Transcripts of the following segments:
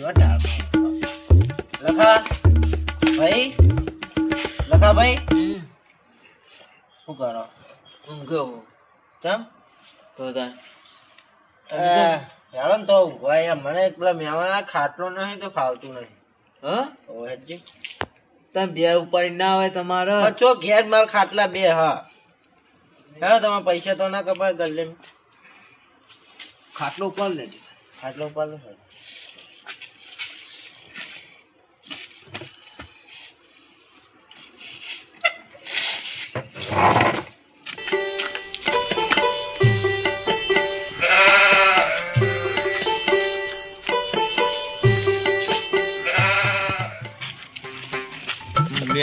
જો લખા ભાઈ? લખા ભાઈ? શું કરો? ઊંઘ્યો ચમ તો હેડો તો ઊંઘવા મને પેલા મહેમાન ખાટલો નહીં તો ફાવતું નહીં હા? ઓ હેડજી. તમે બે ઉપાડી ના હોય તમારે. ચો ઘેર માર ખાટલા બે હા. હેડો તમારા પૈસા તો ના કપાય ગલ્લે ખાટલો ઉપર લેજો. ખાટલો ઉપર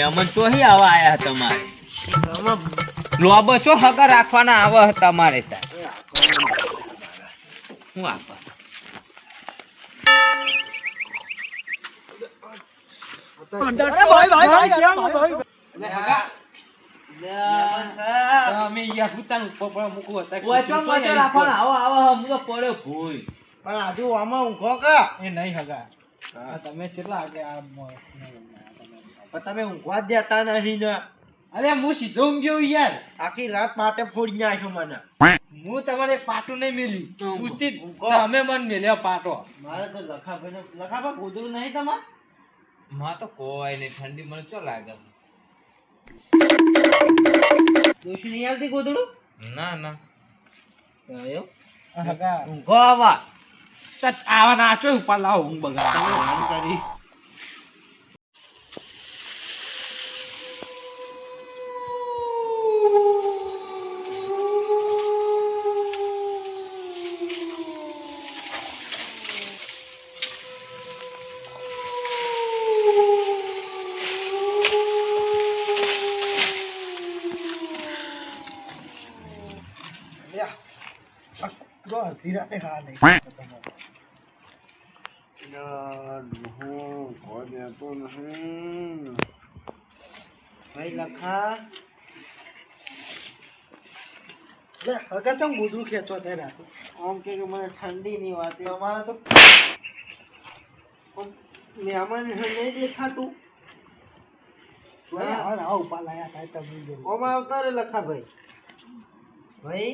મહેમાન તો હી આવા આયા તમારે. લોબો છો હગર રાખવાના આવે તમારે ત્યાં શું ભૂલ પણ આજુ આમાં ઊંઘો કા? એ નહીં હગા. તમે કેટલા આગે આ પણ તમે ઊંઘવા જ દેતા નહીં ને. અરે હું સીધો ઊંઘ્યો યાર. આખી રાત માટે ફોડી નાખ્યો મને. હું તમારે પાટું નહીં મેલી. ઊંઘો. પૂછતી ઊંઘો. તમે મને મેલ્યો પાટો. મારે તો લખાભાઈ લખાભા ગોદડું નહીં તમાર? માં તો કોઈ નહીં ઠંડી મને ચો લાગે? દોશી નહીં આવતી ગોદડું? ના ના. ઊંઘો આવા. આવા નાચો ઉપર લાવો હું બગા તમે નહીં કરી ભાઈ લખા આમ કે કે મને ઠંડી ની વાત અમારે તો મહેમાન નહીં દેખાતું ઓમાં આવતા રે લખા ભાઈ ભાઈ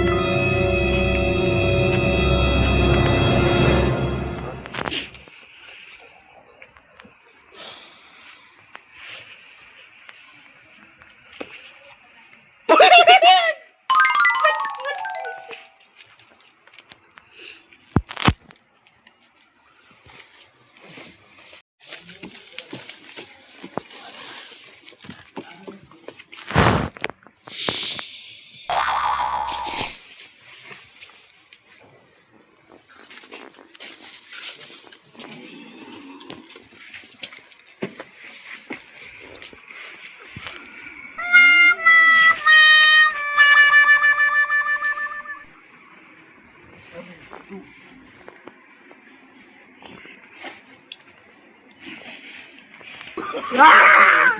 No,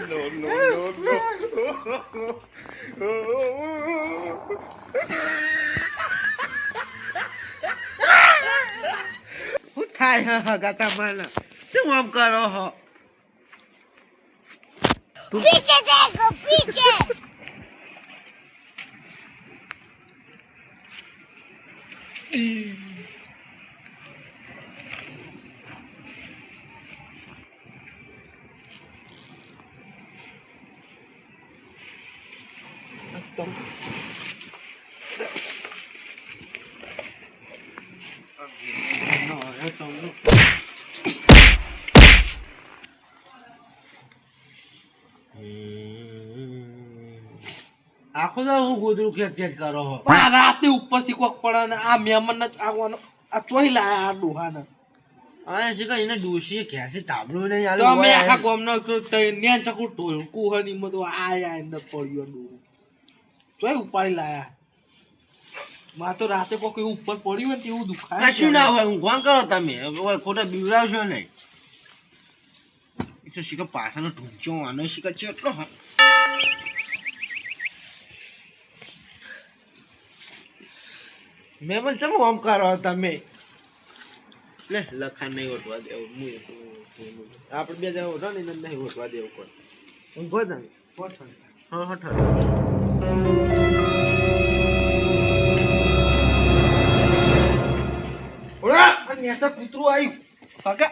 no, no, no. શું થાય હ ગાતા માના શું આમ કરો હો પીછે દેખો પીછે Mm. આખો તો હું ગોદડું ખેંચ ખેંચ કરો હો. આ રાતે ઉપરથી કોક પડે ને આ મહેમાન ને આવવાનો. આ ચોઈ લાયા આ ડોહાને આ છે કે એને ડોશીએ ઘેરથી તાબલું નહીં આલ્યું અમે હોય આખા એમ. ગામનો તો તઈ ન્યા ચકુ ટોલકું હોય ને એમાં આયા અંદર પડ્યો ડોહો. તોય ઉપાડી લાયા. માં તો રાતે કોક એવું ઉપર પડ્યું હોય ને એવું દુખાય કશું ના હોય ઊંઘવાન કરો તમે? ખોટા બીવરાવશો નહીં. તો શીખર પાછળનો ઢૂંચો આનો શીખર છે એટલો હા મેં પણ ચમ ઓમ કરો તમે. લે લખાણ નહીં ઓટવા દેવું હું આપણે બે જણા ઓઠો ને નહીં ઓટવા દેવું કોઈ ઊંઘો તમે હા હા ઠર ઓલા અને તો કૂતરું આવ્યું. કાકા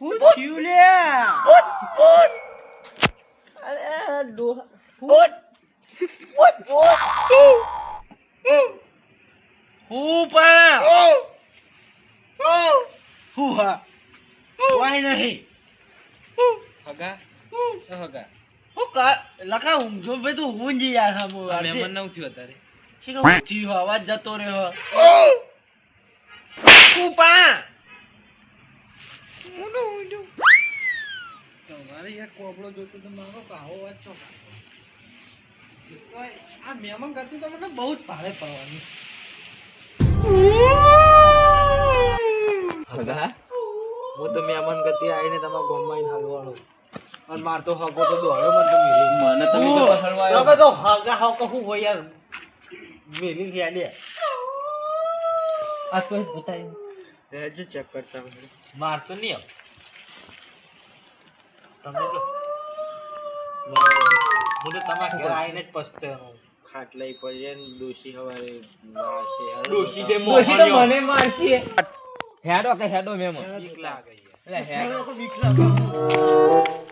હું? થયું લ્યા અરે ડોહા. હું? પણ? હું? હા? વાય નહીં. હગા? હગા? હું કર લખા ઊંઘજો ભાઈ તું ઊંઘી યાર હમ મહેમાન નવ થયું અત્યારે. શી કહું? થયું અવાજ જતો રહ્યો તમારે યાર કોપડો જોતો તો મારો કાહો વાત છો આ મહેમાન ગતિ તો મને બહુ જ ભારે પડવાની. હગા? હું તો મહેમાન ગતિ આવીને તમારા ગામમાં આવીને હલવાળો અને માર તો હગો તો દોડ્યો મને તો મેલી. મને તમે તો પસંદ તમે તો હગા હું હોય યાર. મેલી ગયા લે. આ કોઈ બતાવ્યું રહેજો ચેક કરતા હું માર તો નહીં તમે તો હું તો તમારા ઘરે આવીને જ પસ્તાયો ખાટલાઈ પડીએ ને ડોશી હવારે મારશે ડોશી તે ડોશી તો મને મારશે હેડો કે હેડો મેમ બીક લાગે એટલે હેડો તો બીક લાગે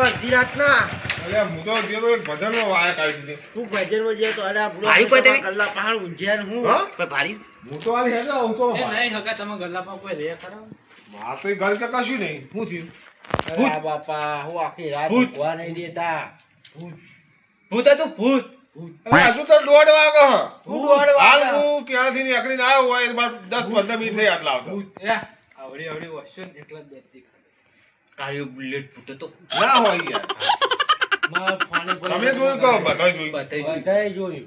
અડધી રાતના હું તો ગયો એક ભજનમાં વાયા કાઢી દીધી. હું ભજનમાં તો અલ્યા આપણું ભાઈ કોઈ તમે- કલાક પહાડ ઊંઝ્યા હું? હા? ભારી હું તો આલી હેડો હું તો નહીં હગા તમે ગલ્લામાં કોઈ રે ખરા? માર તો ગલ કે કશું નહીં. શું થયું? અરે બાપા હું આખી રાત ભૂત. નહીં દેતા. ભૂત. હતું ભૂત. હજુ તો દોઢ વાગે હ. હું દોડ હાલ હું ક્યાંથી નીકળીને આવ્યો હોય દસ પંદર મિનિટ થઈ આટલા આવતા. આવડી આવડી વસ્તુ એટલા જ બેસતી કાળિયો બુલેટ ફૂટે તો ના હોય યાર. તમે જોયું કહો બધા જોયું? બધાય જોયું.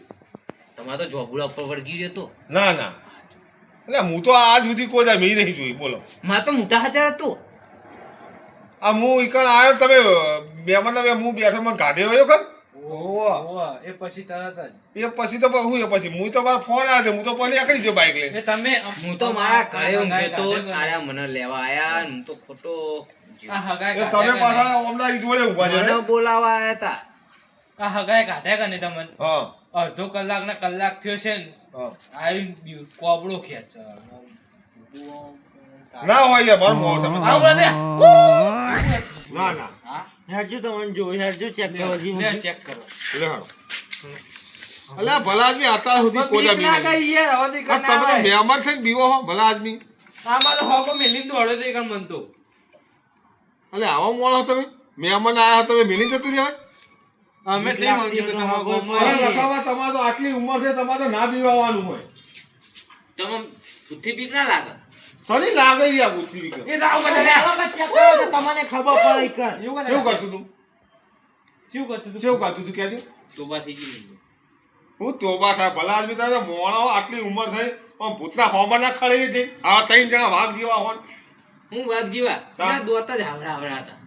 તમારે તો જોબુડા ઉપર વળગી રહ્યો ના ના. એટલે હું તો આજ સુધી કોઈ મેં નહીં જોઈ બોલો. મારે તો મોટા હાજર હતો. આ હું ઈકણ આવ્યો તમે મહેમાન હું બેઠો મને કાઢે હોય કર ઓવા એ પછી તરત જ. એ પછી તો હું એ પછી? હું તો મારો ફોન આવ્યો હું તો આકડી બાઈક લઈને. એ તમે હું તો મારા ઘરે ઊંઘ્યો તો આયા મને લેવા આયા. હું. તો ખોટો આ હગાઈ એ તમે પાછા હમણાં જોડે ઊભા છે મને ને? બોલાવા આયા હતા આ કાઢ્યા તમને? અડધો કલાક ના કલાક થયો છે ને આવી કોબડો ખેંચ. ના હોય યાર મારું મોં તમે આવું બધે ના ના. હા? હેરજો તમને મને જો હેરજો ચેક કરો હજી લે ચેક કરો. લે અલે ભલા આદમી અત્યાર સુધી કોઈ બીક ના નહીં. ગઈ યાર હવે આ તમે મહેમાન થઈને બીવો હો ભલા આદમી. આ તો હોકો મેલી દોડ્યો તો એક મન તો. અલે આવો મોળો તમે. મહેમાન આયા તમે મેલી જતું રહેવાય અમે તે માંગ્યું કે તમારા લખાવા તમારો આટલી ઉંમર છે તમારે ના બીવાવાનું હોય. તમે બુદ્ધિ બીક ના લાગે? સની લાગે આ બુદ્ધિ વિકર એ જાઓ કે લે. તમને ખબર પડે કે એવું કરે. કેવું કરતું તું? કેવું કરતું તું? કેવું કરતું તું તોબા થઈ ગઈ હું તોબા થાય ભલા આદમી તારે મોણો આટલી ઉંમર થઈ પણ ભૂતના હોમાં ના ખડી હતી આ ત્રણ જણા વાઘ જેવા હોય હું વાત જીવા? હા. ના દોત જ હાવરા હાવરા હતા.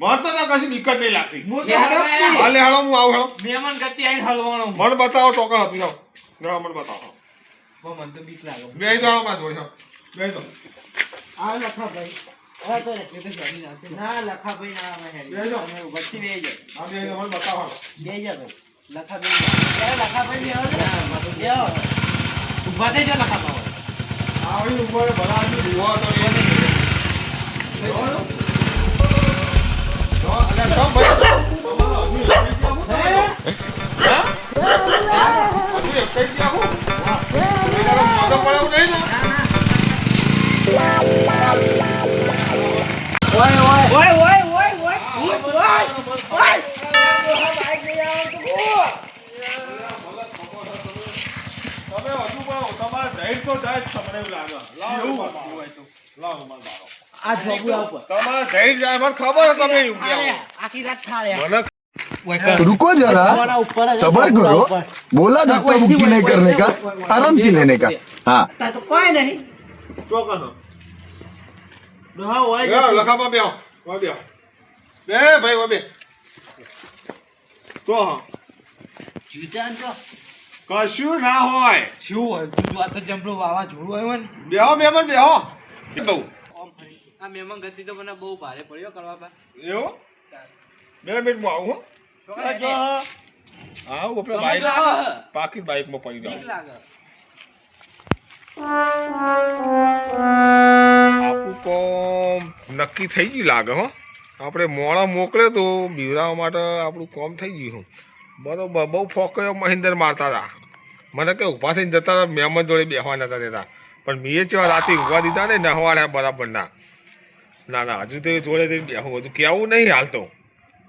મને તો ના કશી દિક્કત નહીં લાગતી. હાલે. હાલો હું આવું હાલો. મહેમાન ગતિ આઈને હલવાનો. હું. બતાવો ચોકન હતું જાઓ. મને બતાવો મને તો બીક બે જાઓ માં જોઈ બે જાઓ આ લખા ભાઈ ના લખા ભાઈ ના આવે વચ્ચે બે જાય બતાવો. બે જા ભાઈ. લખા ભાઈ લખા ભાઈ ઊભા થઈ જાય લખા ભાઈ આવી ઉપર ભરાવી દીવો તો તારો મોઢો પડે એવું નહીં ઓય ઓય ઓય ઓય ઓય ઓય ઓય ઓય તમે હજુ પણ તમારે જઈ તો જાય તમને લાગે. લાવો એવું ઉંમર બારો. હોય તો. લાવો ઉંમર આ ઢોકળા ઉપર તમારે ધૈર્ય જાય મને ખબર છે તમે આખી રાત મને रुको जरा सबर करो बोला धक्का मुक्की नहीं करने का आराम से लेने का हाँ કશું ના હોય. શું હોય? તું આ વાવા જોડું હોય ને. બેહો મહેમાન બેહો. કહું આ મહેમાન ગતિ તો મને બહુ ભારે પડ્યો કરવા બા. એવું? બે મિનિટ હું. આવું હો. આવું આપણે બાઈક. માં પડી જાવ આપણું કોમ નક્કી થઈ ગયું લાગે હો. આપણે મોડા મોકલ્યો તો બીવરાવા માટે આપણું કોમ થઈ ગયું બરોબર બહુ ફોકયો મહિન્દર મારતા હતા મને કે ઊભા થઈને જતા હતા મહેમાન જોડે બેસવા નતા દેતા. પણ મેં જેવા રાતે ઊભા દીધા ને નહવાડ્યા બરાબર ના. ના ના હજુ તો જોડે બેહું. હતું કેવું નહીં હાલતો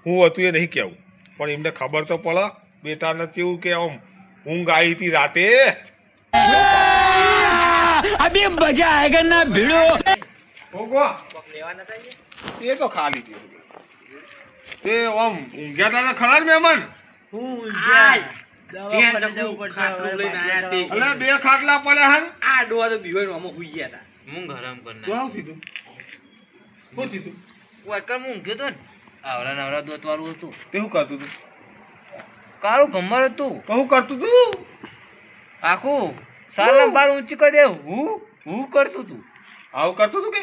હું હતું એ નહીં કેવું પણ એમને ખબર તો પડે. બેટા ને કેવું કે આમ ઊંઘ આવી હતી રાતે. અબે મજા આયગા ના ભીડો? ઓગો. એ તો ખાલી તે ઓમ ઊંઘ્યા તા ખરા મહેમાન? હું ઊંઘ્યા. બે ખાટલા પડે હન. આ ડોવા તો બીવાઈ ગયા તા. મું ગરમ કરના કોણ સીધું. સીધું? ઓય કર મું ગયો તો આવરા નવરા દોત વાળું હતું. તે શું કરતું તું? કાળું ભમર હતું. કહું કરતું તું આખું સાલા બાર ઊંચી કરી દે હું? હું કરતું તું? આવું કરતું તું કે?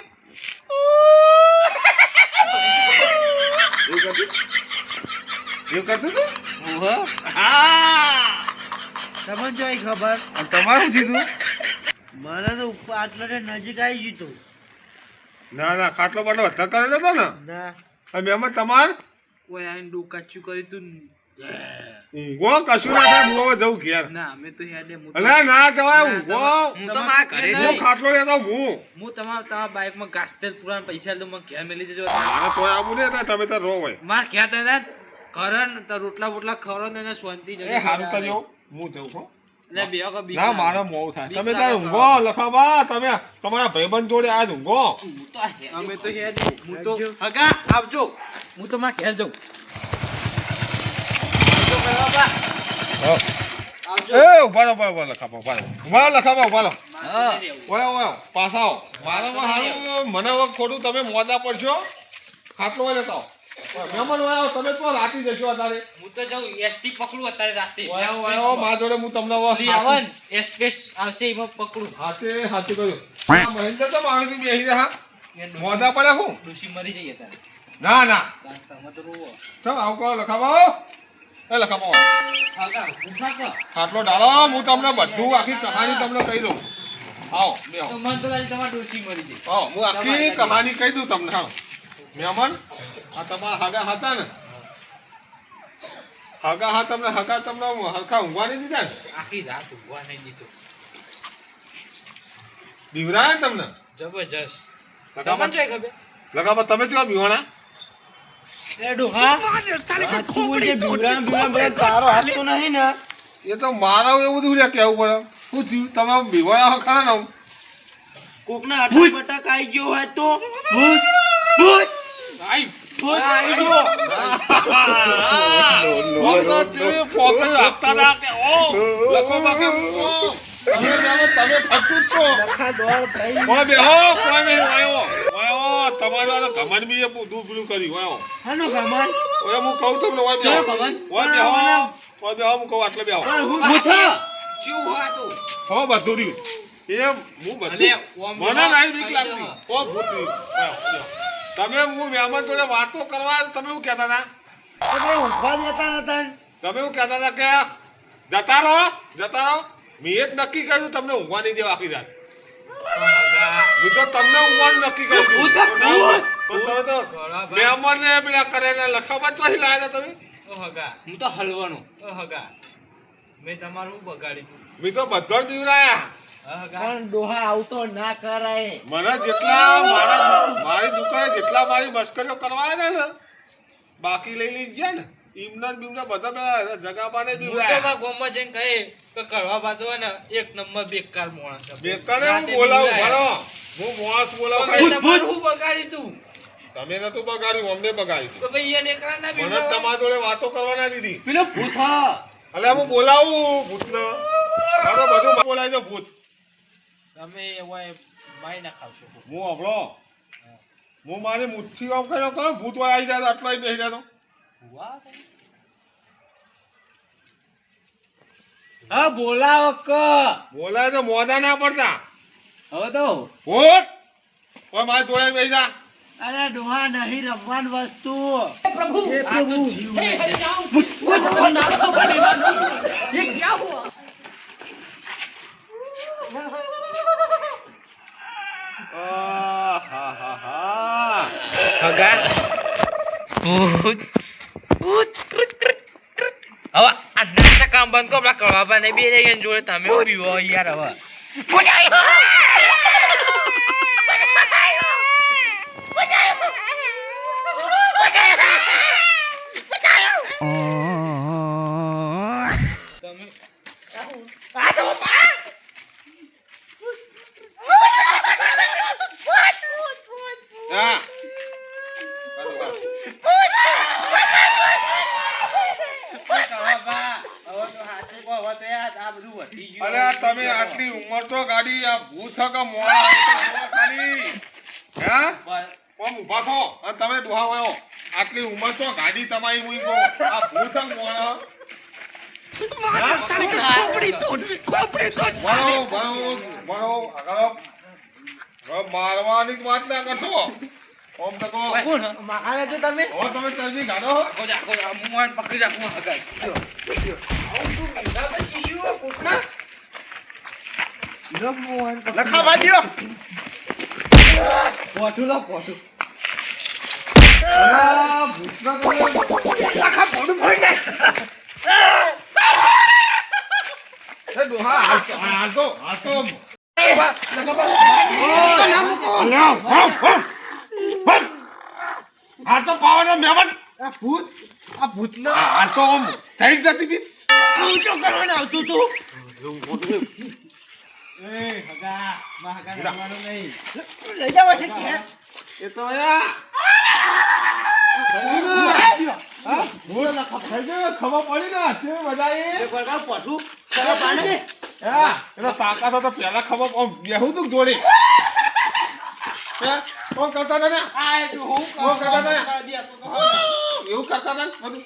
એવું કરતું? તું? તમને જોઈ ખબર? તમારું કીધું મને તો આટલો નજીક આવી ગયું ના ના ખાટલો બાટલો વધારે કરેલો હતો ને. ના. અને મહેમાન તમાર ઓય આઈને ડોકાચ્યું કર્યું તું ઊંઘો કશું ના થાય હું હવે જઉં ઘેર. ના અમે તો હેડે અલે ના જવાય ઊંઘો. હું તો મારા ઘરે હું ખાટલો લેતો હું. હું તમારા તમારા બાઇકમાં ઘાસતેલ પુરાણ પૈસા લઉં મને ઘેર મેલી જજો મારે તો આવું ને તમે તો રો હોય માર ઘેર તો કરણ ને તો રોટલા બોટલા ખવરો ને શાંતિ જજો એ હારું કરજો હું જઉં હો ના મારો મોવ થાય. તમે તાર ઊંઘો લખાબા તમે તમારા ભાઈબંધ જોડે આજ ઊંઘો. અમે તો ઘેર હું તો હગા આવજો. હું તો માં ઘેર જઉં મને ખોટું તમે મોદા પડશો. ખાટલો હોય લેતા મહેમાન તમે તો રાતી જશો અત્યારે. હું તો જાઉં એસટી પકડું અત્યારે રાતે. ઓય આવો, ઓય આવો, મારા જોડે હું તમને હવે લી આવે ને એક્સપ્રેસ આવશે એમાં પકડું. હાથે હાથે કર્યું. મહેન્દ્ર તો માણસની બેસી રહ્યા. મોડા પડ્યા હું ડોશી મરી જઈએ અત્યારે. ના ના. તો આવું કરો લખાબા એ લખાબા હગા ઊભા કર. ખાટલો ડાળો હું તમને બધું આખી કહાની તમને કહી દઉં. આવો મને તમારી મરી ગઈ. હું આખી કહાની કહી દઉં તમને આવો મહેમાન આ તમારા હાગા હતા ને? હાગા હા તમને હાગા તમને હરખા ઊંઘવા નહીં દીધા ને? આખી રાત નહીં દીધો. બીવરાયા ને તમને? જબરજસ્ત. લખાબા જોઈ ખબર? લગાવા તમે કેવા બીવાણા એ ડોહા આ બીવરામ બીવરામ બધા તારો હાથ તો નહીં ને. એ તો મારા એવું બધું લે કેવું પડે. શું થયું? તમે બીવાયા હો ખરા ને? કોકના આઠ બટક આઈ ગયો હોય તો? ભૂત ભૂત. આઈ. તમારું ઘમંડ બી દૂધ પેલું કર્યું, ઓયો. હાનો હું કહું તમને, ઓય બેહો. ચલો, ઘમંડ. ઓય બેહો, ઓય બેહો, હું કહું, આટલે બે હો, બધું રહ્યું. એ હું. તમે હું મહેમાન જોડે વાતો કરવા તમે શું કહેતા હતા? તમે ઊંઘવા દેતા નતા તમે એવું કહેતા હતા કે જતા રહો જતા રહો. મેં એ જ નક્કી કર્યું તમને ઊંઘવા નહીં દેવા આખી રાત. હું તો તમને ઊંઘવાનું નક્કી કર્યું. પણ તમે તો મહેમાનને પેલા કરેલા લખાવવા તો અહીં લાયા તમે? હું તો હલવાનું. હગા. મેં તમારું બગાડી મેં તો બધા જ બીવરાયા પણ ડોહા આવતો ના કરાય. મને જેટલા મારા મારી દુકાને જેટલા મારી મસ્કરીઓ કરવા ને બાકી લઈ લઈ ગયા ને ઇમના બીમના બધા પેલા જગાબાને હું તો મારા જઈને કહે કે કરવા બાજુ હોય ને એક નંબર બેકાર મોણસ બેકાર હું બોલાવું મારો હું મોણસ બોલાવું. તમારું શું તું? તમે નતું બગાડ્યું અમને બગાડ્યું તો. ભાઈ એને એકલા ના મને તમારા જોડે વાતો કરવાના દીધી. પેલો ભૂત હા. અલે હું બોલાવું ભૂતને. મારો બધું બોલાય છે ભૂત. તમે એવા માય ના ખાવશો હું આપણો હું. મારી મુઠ્ઠી આમ કર્યો તો ભૂત વાય આવી જાય તો આટલો જ બેસી જાય હા બોલાવો ક. બોલાય તો મોદા ના પડતા. હવે તો ભૂત કોઈ મારી જોડે બેસી જા. અરે ડોહા નહીં રમવાની વસ્તુ. હગા ભૂત ભૂત હવે આ નાટક કામ બંધ કરો પેલા કળવાબા ને બે જોડે તમે હું બીવો યાર હવે તમે હા કળવાબા હવે તો હાચું કહો હવે તો યાર આ બધું વધી ગયું અરે તમે આટલી ઉંમર તો ગાડી આ ભૂત છે કે મોડા હોય તો બોલો ખાલી હા કોમ ઊભા થો અને તમે ડોહા વાયો આટલી ઉંમર તો ગાડી તમારી મૂઈ ગો આ ભૂત છે મોડા ભણો ભણો ભણો આગળ હવે મારવાની જ વાત ના કરશો. ઓમ તો કોણ મારે જો તમે હવે તમે તરજી ગાડો આખો જા, જા. હું આને પકડી રાખું હગાઈ. લખાવા દ્યો પોઠું લો પોઠું. અલા, ભૂતના તમે એ ડોહા હાલતો હાલતો હાલતો આ તો પાવાનો મહેમાન આ ભૂત આ ભૂતલો આ તો થઈ જતી હતી ઊંચો કરવાને આવતું તું એ હગા એ તો યા. ખબર પડી ને તે બધા હા, એનો તાકાત હતો પેલા ખબર બેહું તું જોડે? કોણ કરતા હતા ને કોણ કરતા હતા તો એવું કરતા બધું